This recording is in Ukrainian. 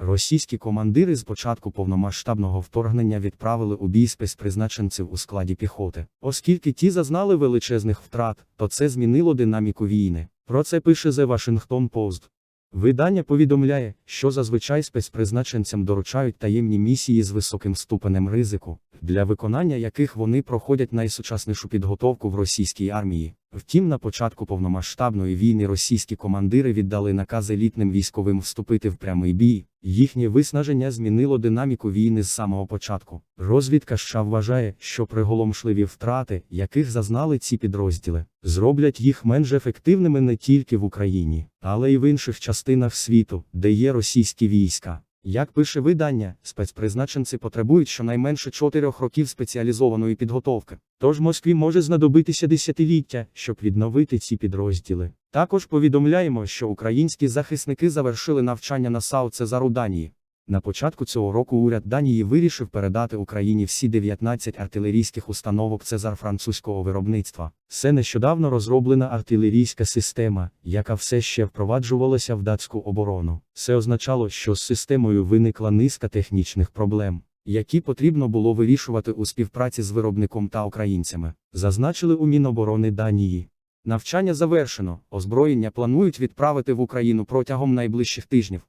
Російські командири з початку повномасштабного вторгнення відправили у бій спецпризначенців у складі піхоти. Оскільки ті зазнали величезних втрат, то це змінило динаміку війни. Про це пише The Washington Post. Видання повідомляє, що зазвичай спецпризначенцям доручають таємні місії з високим ступенем ризику, для виконання яких вони проходять найсучаснішу підготовку в російській армії. Втім, на початку повномасштабної війни російські командири віддали наказ елітним військовим вступити в прямий бій. Їхнє виснаження змінило динаміку війни з самого початку. Розвідка США вважає, що приголомшливі втрати, яких зазнали ці підрозділи, зроблять їх менш ефективними не тільки в Україні, але й в інших частинах світу, де є російські війська. Як пише видання, спецпризначенці потребують щонайменше 4 років спеціалізованої підготовки. Тож Москві може знадобитися десятиліття, щоб відновити ці підрозділи. Також повідомляємо, що українські захисники завершили навчання на САУ Цезару Данії. На початку цього року уряд Данії вирішив передати Україні всі 19 артилерійських установок Цезар французького виробництва. Це нещодавно розроблена артилерійська система, яка все ще впроваджувалася в датську оборону. Це означало, що з системою виникла низка технічних проблем. Які потрібно було вирішувати у співпраці з виробником та українцями, зазначили у Міноборони Данії. Навчання завершено, озброєння планують відправити в Україну протягом найближчих тижнів.